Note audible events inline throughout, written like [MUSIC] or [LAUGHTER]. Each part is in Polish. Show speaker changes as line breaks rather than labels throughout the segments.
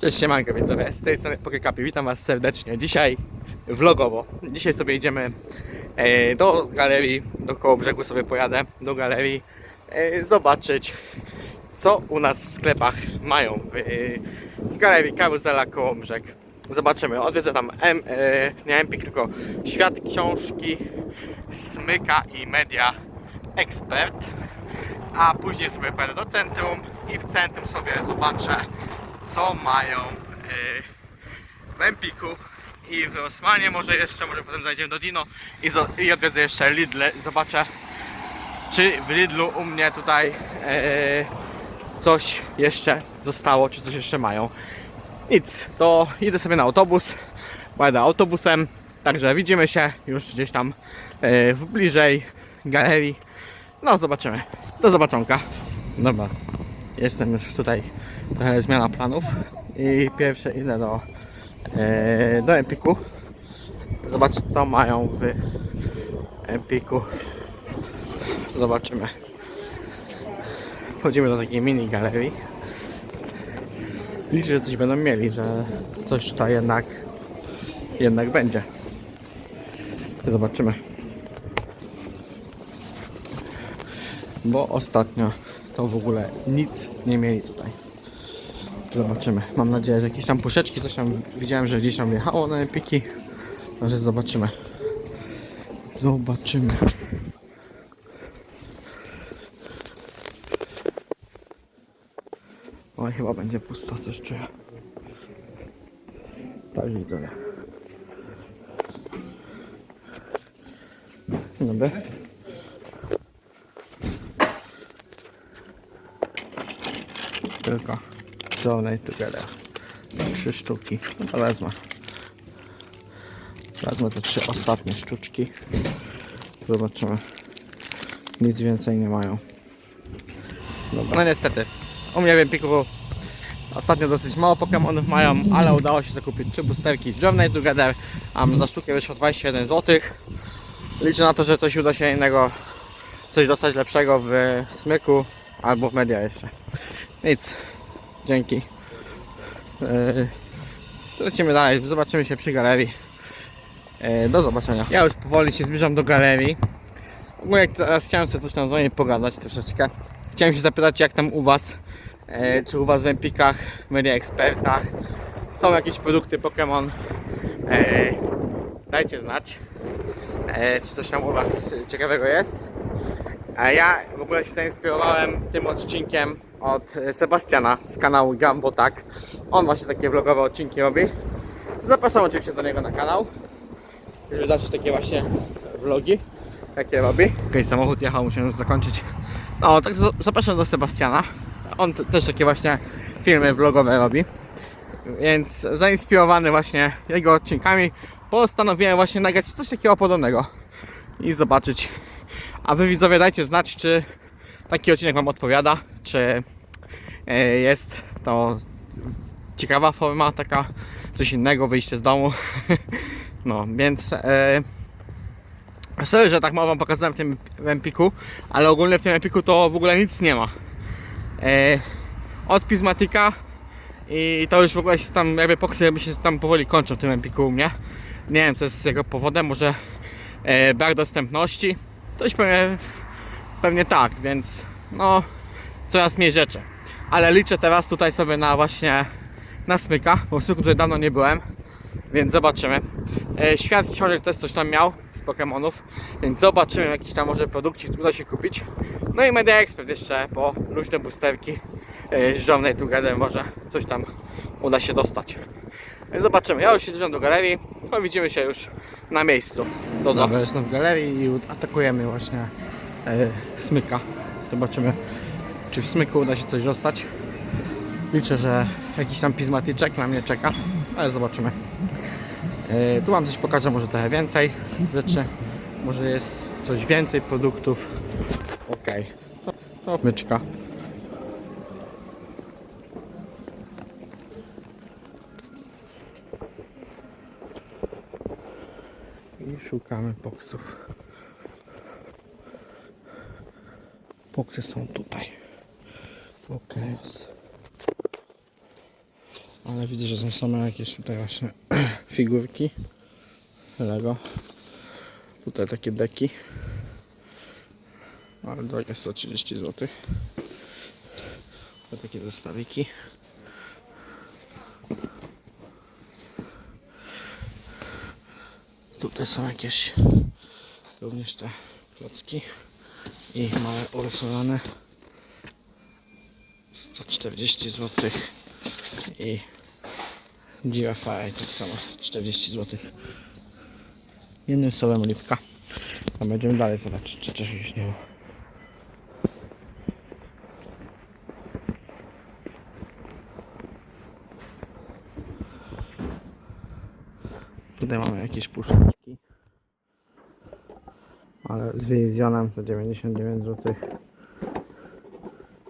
Cześć, siemanko widzowie, z tej strony Pokekapi, witam was serdecznie. Dzisiaj vlogowo, dzisiaj sobie idziemy e, do galerii, do koło brzegu sobie pojadę, do galerii e, zobaczyć co u nas w sklepach mają w, e, w galerii Karuzela koło brzeg. Zobaczymy, odwiedzę tam M, e, nie Empik, tylko Świat Książki, Smyka i Media Ekspert a później sobie pojadę do centrum i w centrum sobie zobaczę co mają yy, w Empiku i w Rosmanie może jeszcze, może potem zajdziemy do Dino i, zo, i odwiedzę jeszcze Lidl zobaczę czy w Lidlu u mnie tutaj yy, coś jeszcze zostało, czy coś jeszcze mają. Nic, to idę sobie na autobus, pojadę autobusem, także widzimy się już gdzieś tam yy, w bliżej galerii no, zobaczymy. Do zobaczonka. Dobra, jestem już tutaj. Trochę zmiana planów. I pierwsze idę do, e, do Empiku. Zobaczyć, co mają w Empiku. Zobaczymy. Wchodzimy do takiej mini galerii. Liczę, że coś będą mieli, że coś tutaj jednak jednak będzie. Zobaczymy. bo ostatnio to w ogóle nic nie mieli tutaj. Zobaczymy. Mam nadzieję, że jakieś tam puszeczki, coś tam widziałem, że gdzieś tam wjechało na epiki. Może zobaczymy. Zobaczymy. Oj, chyba będzie pusto, coś czuję. Tak widzowie. Dobra. tylko donate together. Trzy sztuki. No to wezmę. Wezmę te trzy ostatnie sztuczki. Zobaczymy. Nic więcej nie mają. Dobra. No niestety. U mnie w Empiku ostatnio dosyć mało Pokémonów mają, ale udało się zakupić trzy boosterki Journey Together. Mam za sztukę wyszło 21 zł. Liczę na to, że coś uda się innego, coś dostać lepszego w Smyku albo w Media jeszcze. Nic. Dzięki. Yy, lecimy dalej. Zobaczymy się przy galerii. Yy, do zobaczenia. Ja już powoli się zbliżam do galerii. Ogólnie teraz chciałem sobie coś tam z wami pogadać troszeczkę. Chciałem się zapytać jak tam u was. Yy, czy u was w Empikach, Media Expertach są jakieś produkty Pokémon. Dajcie znać. Czy coś tam u was ciekawego jest. A ja w ogóle się zainspirowałem tym odcinkiem od Sebastiana z kanału Gambo Tak. On właśnie takie vlogowe odcinki robi. Zapraszam oczywiście do niego na kanał. Żeby zawsze takie właśnie vlogi jakie robi. Okej, samochód jechał, już zakończyć. No, tak za- zapraszam do Sebastiana. On też takie właśnie filmy vlogowe robi. Więc zainspirowany właśnie jego odcinkami postanowiłem właśnie nagrać coś takiego podobnego i zobaczyć. A wy widzowie dajcie znać, czy taki odcinek wam odpowiada, czy e, jest to ciekawa forma, taka coś innego, wyjście z domu. [LAUGHS] No, więc e, sorry, że tak mało wam pokazałem w tym Empiku, ale ogólnie w tym Empiku to w ogóle nic nie ma. E, od Prismatika i to już w ogóle się tam jakby poksy się tam powoli kończą w tym Empiku u mnie. Nie wiem co jest jego powodem, może brak dostępności. Coś pewnie, pewnie tak, więc no coraz mniej rzeczy. Ale liczę teraz tutaj sobie na właśnie na smyka, bo w smyku tutaj dawno nie byłem, więc zobaczymy. E, Świat książek też coś tam miał z Pokémonów, więc zobaczymy jakiś tam może produkcik uda się kupić. No i Media Expert jeszcze po luźne boosterki e, z Journey Together może coś tam uda się dostać. Więc zobaczymy. Ja już się zbliżam do galerii. No widzimy się już na miejscu. Do Dobra, jestem w galerii i atakujemy właśnie smyka. Zobaczymy, czy w smyku uda się coś dostać. Liczę, że jakiś tam pizmatyczek na mnie czeka, ale zobaczymy. E, tu wam coś pokażę, może trochę więcej rzeczy. Może jest coś więcej produktów. Okay. No, myczka. I szukamy boksów. Boksy są tutaj. Okej.
Ale widzę, że są same jakieś tutaj właśnie [CLEARS THROAT] figurki Lego. Tutaj takie deki. Ale drogie 130 zł. To takie zestawiki. Tutaj są jakieś również te klocki i małe urysowane. 140 zł i GFI tak samo 40 zł jednym słowem lipka. A będziemy dalej zobaczyć czy coś już nie ma. Tutaj mamy jakieś puszeczki ale z wizjonem to 99 zł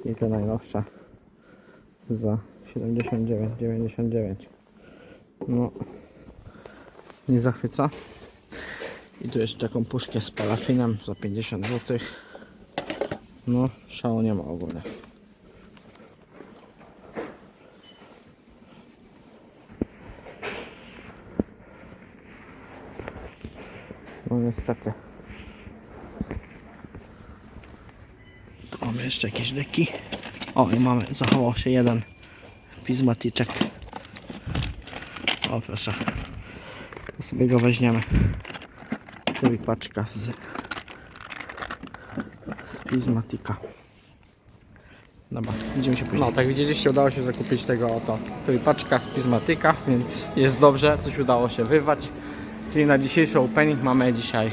i te najnowsze za 79,99 no nie zachwyca? I tu jeszcze taką puszkę z parafinem za 50 zł no szału nie ma ogólnie. No niestety mamy jeszcze jakieś deki o i mamy, zachował się jeden pizmatyczek o proszę to sobie go weźmiemy tu i paczka z z pizmatika Dobra, idziemy się później. No, tak widzieliście, udało się zakupić tego oto paczka z pizmatyka, więc jest dobrze, coś udało się wyrwać. Czyli na dzisiejszy opening mamy dzisiaj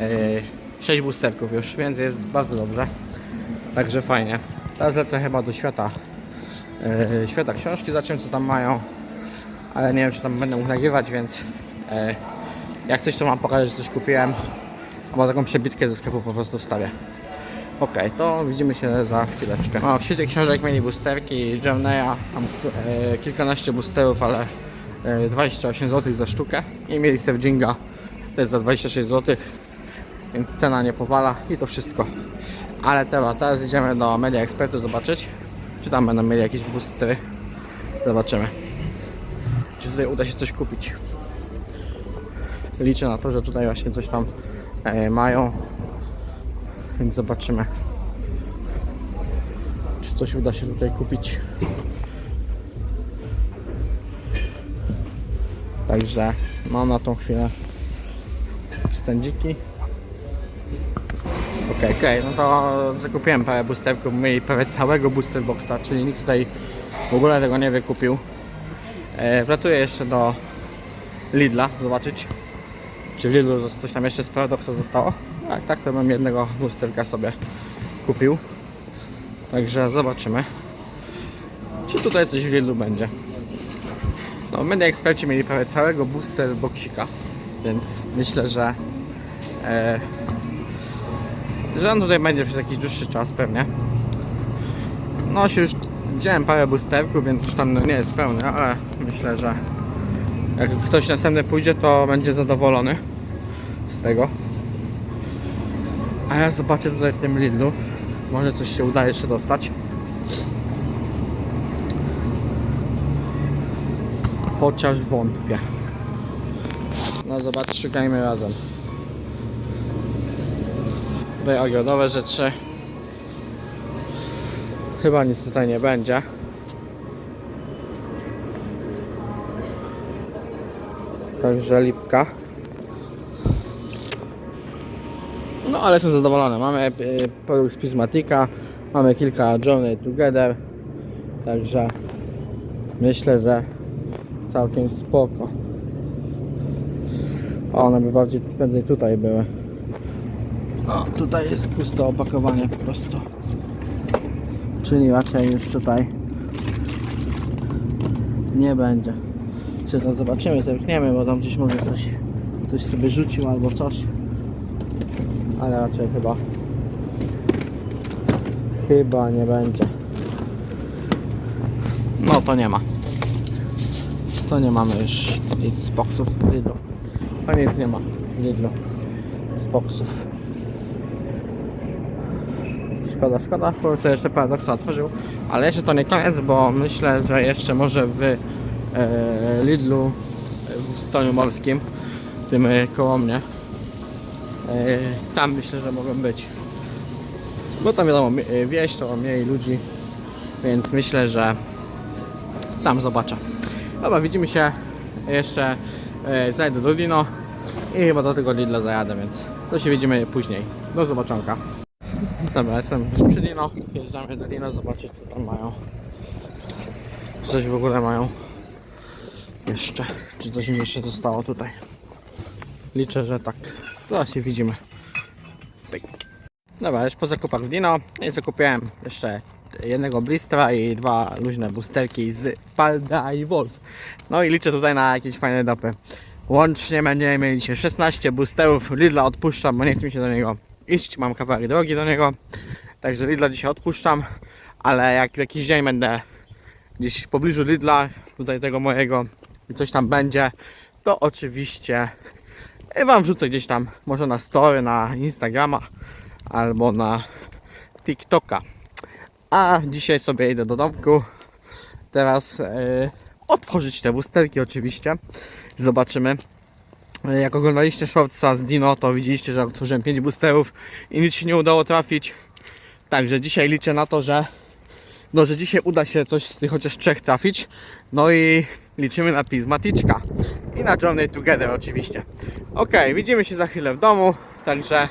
e, 6 boosterków już, więc jest bardzo dobrze. Także fajnie. Teraz lecę chyba do świata e, świata książki, zobaczymy co tam mają. Ale nie wiem czy tam będę mógł nagrywać, więc e, jak coś to mam pokazać, że coś kupiłem. Albo taką przebitkę ze sklepu po prostu wstawię. Ok, to widzimy się za chwileczkę. No, w świecie książek mieli boosterki Gemneya, tam e, kilkanaście boosterów, ale e, 28 zł za sztukę. I mieli Sevjinga też za 26 zł, więc cena nie powala i to wszystko. Ale teraz, teraz idziemy do Media Expertu zobaczyć, czy tam będą mieli jakieś boostery. Zobaczymy, czy tutaj uda się coś kupić. Liczę na to, że tutaj właśnie coś tam e, mają, więc zobaczymy, czy coś uda się tutaj kupić. Także mam na tą chwilę stędziki. Okej, okej, no to zakupiłem parę boosterków, mieli prawie całego booster boxa, czyli nikt tutaj w ogóle tego nie wykupił. E, wlatuję jeszcze do Lidla, zobaczyć czy w Lidlu coś tam jeszcze z Paradoxa zostało. Tak, tak, to bym jednego boosterka sobie kupił. Także zobaczymy, czy tutaj coś w Lidlu będzie. No, media eksperci mieli prawie całego booster boxika, więc myślę, że e, że on tutaj będzie przez jakiś dłuższy czas pewnie. No się już widziałem parę boosterków, więc już tam no, nie jest pełny, ale myślę, że jak ktoś następny pójdzie, to będzie zadowolony z tego. A ja zobaczę tutaj w tym Lidlu. Może coś się uda jeszcze dostać. Chociaż wątpię. No zobacz, szukajmy razem. Tutaj ogrodowe rzeczy. Chyba nic tutaj nie będzie. Także lipka. No ale jestem zadowolony. Mamy e, produkt z Prismatica, mamy kilka Journey Together. Także myślę, że całkiem spoko. One by bardziej prędzej tutaj były. O, tutaj jest puste opakowanie po prostu. Czyli raczej już tutaj nie będzie. Czy to zobaczymy, zerkniemy, bo tam gdzieś może coś, coś sobie rzucił albo coś. Ale raczej chyba chyba nie będzie. No to nie ma. To nie mamy już nic z boxów w Lidlu. To nic nie ma Lidlu z boxów. Szkoda, szkoda, bo co jeszcze Paradoxa otworzył. Ale jeszcze to nie koniec, bo myślę, że jeszcze może w e, Lidlu w Stoniu Morskim, tym e, koło mnie. E, tam myślę, że mogą być. Bo tam wiadomo, e, wieś to mniej ludzi, więc myślę, że tam zobaczę. Dobra, widzimy się jeszcze. E, zajdę do Dino i chyba do tego Lidla zajadę, więc to się widzimy później. Do zobaczonka. Dobra, jestem przy Dino. Jeżdżamy do Dino zobaczyć co tam mają. Coś w ogóle mają. Jeszcze. Czy coś im jeszcze zostało tutaj. Liczę, że tak. Zaraz się widzimy. Dobra, już po zakupach Dino i zakupiłem jeszcze jednego blistra i dwa luźne boosterki z Palda i Wolf. No i liczę tutaj na jakieś fajne dopy. Łącznie będziemy mieli dzisiaj 16 boosterów. Lidla odpuszczam, bo nie mi się do niego iść. Mam kawałek drogi do niego. Także Lidla dzisiaj odpuszczam. Ale jak jakiś dzień będę gdzieś w pobliżu Lidla, tutaj tego mojego i coś tam będzie, to oczywiście Wam wrzucę gdzieś tam, może na story, na Instagrama albo na TikToka. A dzisiaj sobie idę do domku. Teraz e, otworzyć te boosterki oczywiście. Zobaczymy. Jak oglądaliście shortsa z Dino, to widzieliście, że otworzyłem 5 boosterów i nic się nie udało trafić. Także dzisiaj liczę na to, że no, że dzisiaj uda się coś z tych chociaż trzech trafić. No i liczymy na Prismaticzka. I na Journey Together oczywiście. Ok, widzimy się za chwilę w domu. Także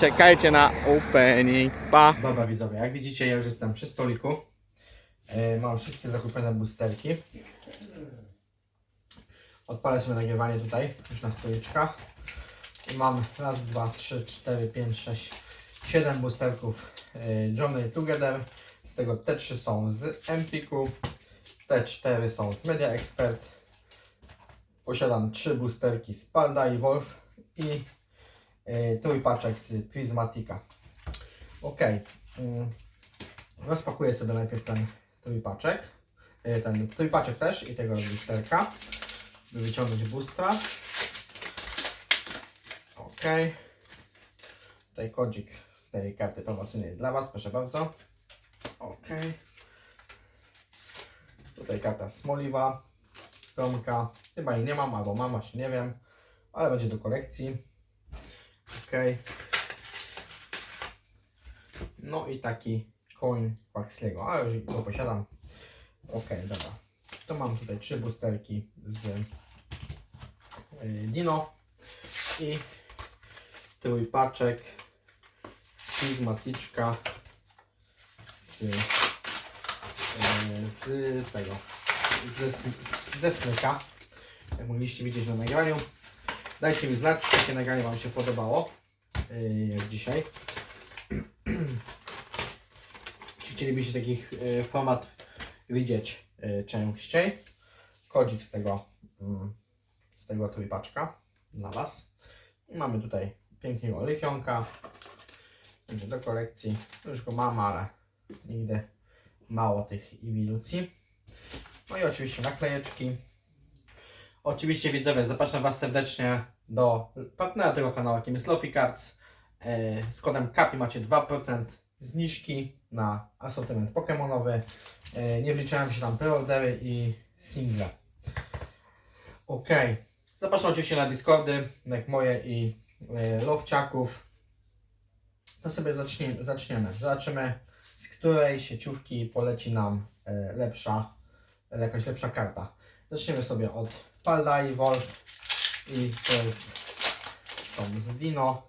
czekajcie na opening. Pa! Dobra widzowie, jak widzicie ja już jestem przy stoliku. E, mam wszystkie zakupione boosterki. Odpalę sobie nagrywanie tutaj, już na stoliczkach. I mam raz, dwa, trzy, cztery, pięć, sześć, siedem boosterków e, Journey Together. Z tego te trzy są z Empiku, te cztery są z Media Expert. Posiadam trzy boosterki z Palda i Wolf i e, trójpaczek z Prismatika. Ok, mm, rozpakuję sobie najpierw ten trójpaczek, e, ten trójpaczek też i tego boosterka, by wyciągnąć boosta. Ok, tutaj kodzik z tej karty promocyjnej dla Was, proszę bardzo. Ok. Tutaj karta Smoliwa, Tomka. Chyba jej nie mam, albo mam, właśnie nie wiem. Ale będzie do kolekcji. Ok. No i taki koń Quaxlego, ale już go posiadam. Ok, dobra. To mam tutaj trzy boosterki z y, Dino i trójpaczek Prismaticzka z, e, z tego, ze, ze smyka, jak mogliście widzieć na nagraniu. Dajcie mi znać, czy takie nagranie Wam się podobało, e, jak dzisiaj. [CLEARS THROAT] Czy chcielibyście takich e, format widzieć e, częściej? Kodzik z tego, mm, z tego trójpaczka dla Was. I mamy tutaj pięknego lifionka. Będzie do kolekcji. Już go mam, ale nigdy mało tych iwilucji. No i oczywiście naklejeczki. Oczywiście widzowie, zapraszam Was serdecznie do partnera tego kanału, jakim jest Lofi Cards. E, Z kodem KAPI macie 2% zniżki na asortyment pokemonowy. E, Nie wliczają się tam preordery i single. Ok. Zapraszam oczywiście na Discordy, jak moje i e, Lowciaków. To sobie zacznie, zaczniemy. Zobaczymy, z której sieciówki poleci nam e, lepsza, jakaś lepsza karta. Zaczniemy sobie od Palda i Wolf i to jest, są z Dino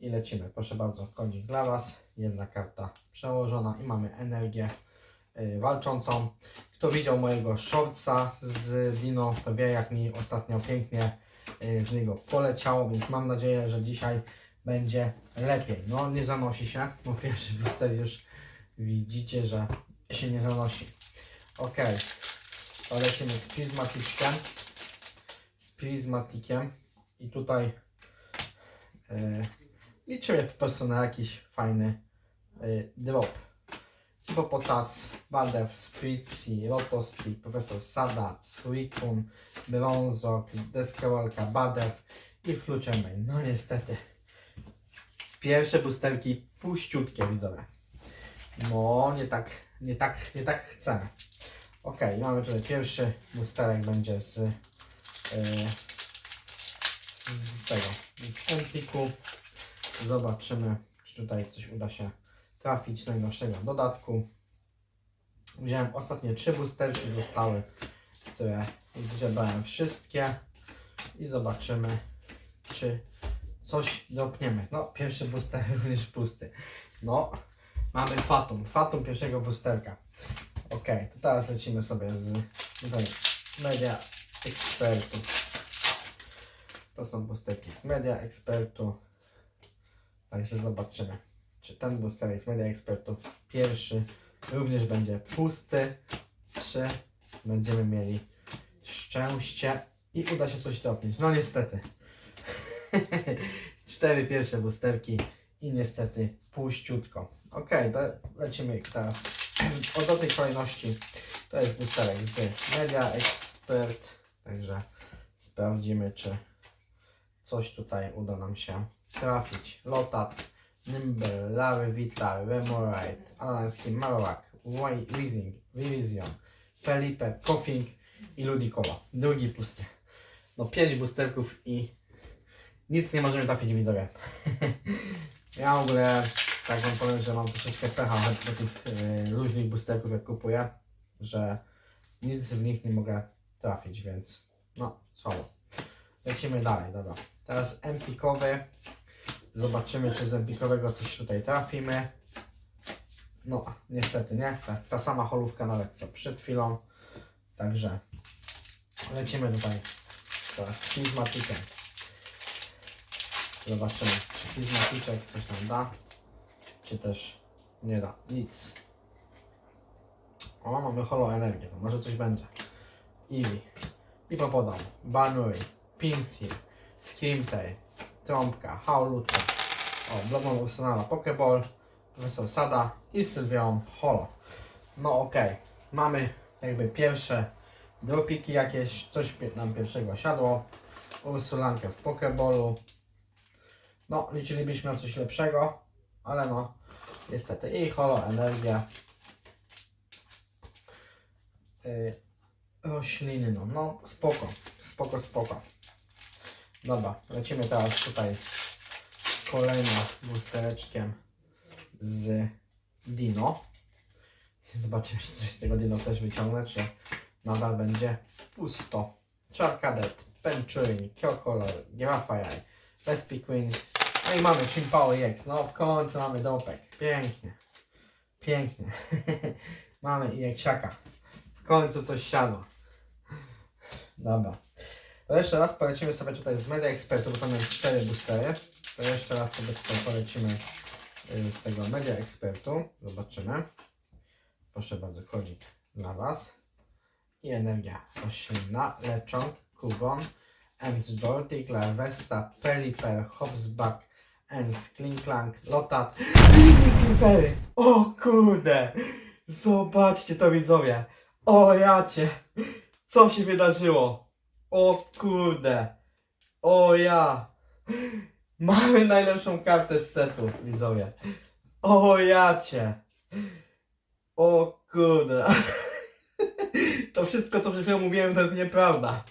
i lecimy. Proszę bardzo, kodzik dla Was. Jedna karta przełożona i mamy energię walczącą. Kto widział mojego shortsa z Dino, to wie jak mi ostatnio pięknie z niego poleciało, więc mam nadzieję, że dzisiaj będzie lepiej. No nie zanosi się, bo pierwszy booster [LAUGHS] już widzicie, że się nie zanosi. Ok, to lecimy z prizmaticzkiem. Z prizmatikiem i tutaj yy, liczymy po prostu na jakiś fajny yy, drop. Hipopotas, Baldev, Spritzi, Rotosti, Profesor Sada, Suicune, Bronzok, Deskerolka, Badev i Fluchemain. No niestety. Pierwsze boosterki puściutkie widzowie. No, nie tak, nie tak, nie tak chcemy. Ok, mamy tutaj pierwszy boosterek będzie z, yy, z tego, z Empiku. Zobaczymy, czy tutaj coś uda się trafić z najnowszego dodatku. Wziąłem ostatnie trzy boosterki, zostały, które zgrzebrałem wszystkie i zobaczymy, czy coś dropniemy. No, pierwszy booster [LAUGHS] również pusty. No, mamy Fatum, Fatum pierwszego boosterka. Ok, to teraz lecimy sobie z tutaj, Media Expertu. To są boosterki z Media Expertu. Także zobaczymy, czy ten boosterek z Media Expertu pierwszy również będzie pusty, czy będziemy mieli szczęście i uda się coś dopnąć. No niestety. [LAUGHS] Cztery pierwsze boosterki i niestety puściutko. Ok, lecimy teraz [CLEARS THROAT] o do tej kolejności. To jest boosterek z Media Expert, także sprawdzimy, czy coś tutaj uda nam się trafić. Lotat, Nimble, Larry Vita, Remorite, Alansky, Marowak, Weezing, Vivision, Felipe, Koffing i Ludikola. Drugi pusty. No pięć boosterków i nic nie możemy trafić widzowie. [LAUGHS] ja w ogóle tak wam powiem, że mam troszeczkę pecha do tych yy, luźnych boosterków jak kupuję, że nic w nich nie mogę trafić, więc no słabo. Lecimy dalej, dobra. Teraz empikowy. Zobaczymy, czy z coś tutaj trafimy. No, niestety nie. Ta, ta sama holówka nawet co przed chwilą. Także lecimy tutaj z Prismatikiem. Zobaczymy, czy Prismaticek coś nam da, czy też nie da. Nic. O, mamy holo energię, to może coś będzie. Eevee, Hippopotam, Banuri, Pinsir, Screamtail, Trąbka, Howluta, o, Blobon Ursanala, Pokeball, Profesor Sada i Sylveon Holo. No okej, mamy jakby pierwsze dropiki jakieś, coś nam pierwszego siadło. Ursulankę w Pokeballu. No, liczylibyśmy na coś lepszego, ale no, niestety. I Holo Energia. Yy, rośliny, no, no, spoko, spoko, spoko. Dobra, lecimy teraz tutaj z kolejnym boostereczkiem z Dino. Zobaczymy, czy z tego Dino też wyciągnę, czy nadal będzie pusto. Charcadet, Penchurin, Kyokolor, Giraffaei, Vespi Queen. No i mamy Chimpao EX. No w końcu mamy dopek. Pięknie. Pięknie. [LAUGHS] mamy EXiaka. W końcu coś siadło. Dobra. To jeszcze raz polecimy sobie tutaj z Media Expertu, bo tam jest 4 boostery. To jeszcze raz sobie tutaj polecimy y, z tego Media Expertu. Zobaczymy. Proszę bardzo, kodzik dla Was. I energia roślinna, leczong, kubon, Ems Joltik, Larvesta, Peliper, Hopsback, Ens, Klinklank, Lotat i Cliffery. O kurde! Zobaczcie to widzowie. O jacie! Co się wydarzyło? O kurde! O ja! Mamy najlepszą kartę z setu, widzowie. O jacie! O kurde! [LAUGHS] To wszystko, co przed chwilą mówiłem, to jest nieprawda.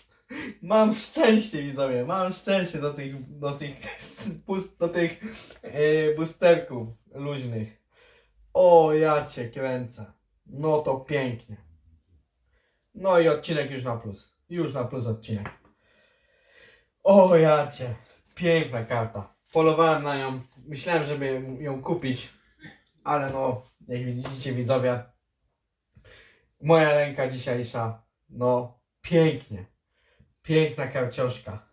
Mam szczęście, widzowie, mam szczęście do tych, do tych, do tych yy, boosterków luźnych. O, ja cię kręcę. No to pięknie. No i odcinek już na plus. Już na plus odcinek. O, ja cię. Piękna karta. Polowałem na nią. Myślałem, żeby ją kupić. Ale no, jak widzicie widzowie, moja ręka dzisiejsza, no pięknie. Piękna karcioszka.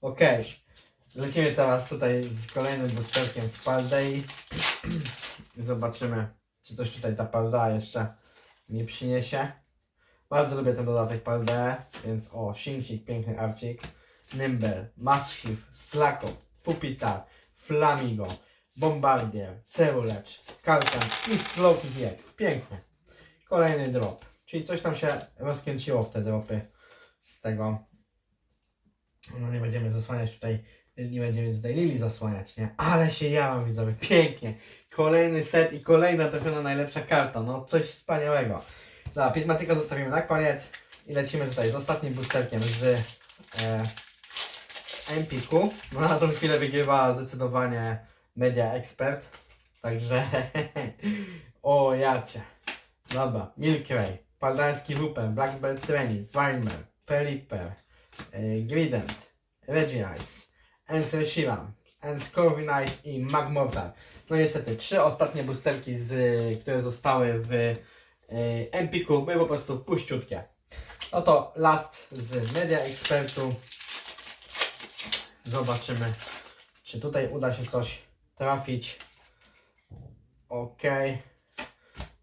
Okej. Lecimy teraz tutaj z kolejnym boosterkiem z Paldei. [CLEARS THROAT] Zobaczymy, czy coś tutaj ta Paldea jeszcze mi przyniesie. Bardzo lubię ten dodatek Paldea, więc o, Shinsik, piękny arcik. Nimble, Massive, Slako, Pupitar, Flamigo, Bombardier, Cerulecz, Kalkan i Slowking X. Pięknie. Kolejny drop. Czyli coś tam się rozkręciło w te dropy z tego. No nie będziemy zasłaniać tutaj, nie będziemy tutaj Lili zasłaniać, nie? Ale się jaram widzowie, pięknie. Kolejny set i kolejna trafiona najlepsza karta, no coś wspaniałego. Dobra, Prismatika zostawimy na koniec i lecimy tutaj z ostatnim boosterkiem z e, Empiku. No na tą chwilę wygrywa zdecydowanie Media Expert. Także [LAUGHS] o jacie. Dobra, Milky Way, Paldański Lupem, Black Belt Training, Primer, Pelipper, e, Grident, Reginice, Ence Shiram, Ence Corviknight i Magmortar. No niestety, trzy ostatnie boosterki, z, które zostały w Empiku były po prostu puściutkie. No to last z Media Expertu. Zobaczymy, czy tutaj uda się coś trafić. Ok.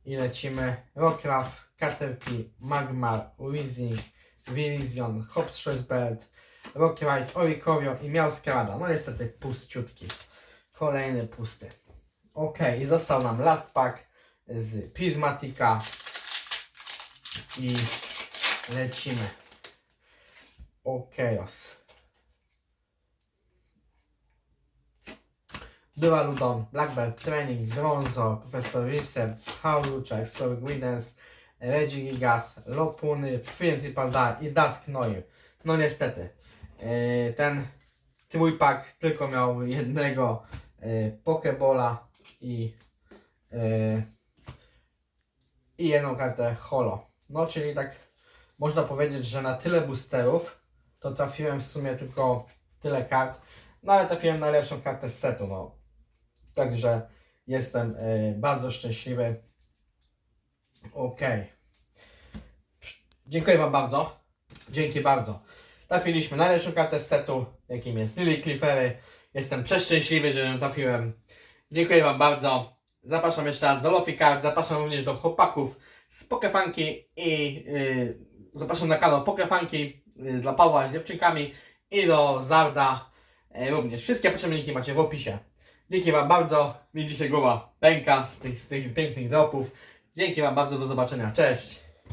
I lecimy. Rockcraft, Caterpie, Magmar, Weezing, Virizion, Hopstressbelt, Rockrite, Oricorio i Miałskrada. No niestety puściutki. Kolejny pusty. Ok, i został nam last pack z Prismatika. I lecimy. Okeos. Duraludon, Blackbird Training, Bronzo, Professor Research, Howlucha, Explorer Guidance, Regigigas, Lopuny, Principal Da i Dusk Noir. No niestety, yy, ten trójpak tylko miał jednego yy, Pokebola i, yy, i jedną kartę Holo. No czyli tak można powiedzieć, że na tyle boosterów to trafiłem w sumie tylko tyle kart. No ale trafiłem najlepszą kartę z setu, no. Także jestem e, bardzo szczęśliwy. Ok. Dziękuję Wam bardzo. Dzięki bardzo. Trafiliśmy najlepszą kartę z setu, jakim jest Lily Cliffery. Jestem przeszczęśliwy, że ją trafiłem. Dziękuję Wam bardzo. Zapraszam jeszcze raz do Lofi Card. Zapraszam również do chłopaków z Pokefanki i yy, zapraszam na kanał Pokefanki yy, dla Pawła z dziewczynkami i do Zarda yy, również. Wszystkie potrzebne linki macie w opisie. Dzięki Wam bardzo. Mi dzisiaj głowa pęka z tych, z tych pięknych dropów. Dzięki Wam bardzo. Do zobaczenia. Cześć.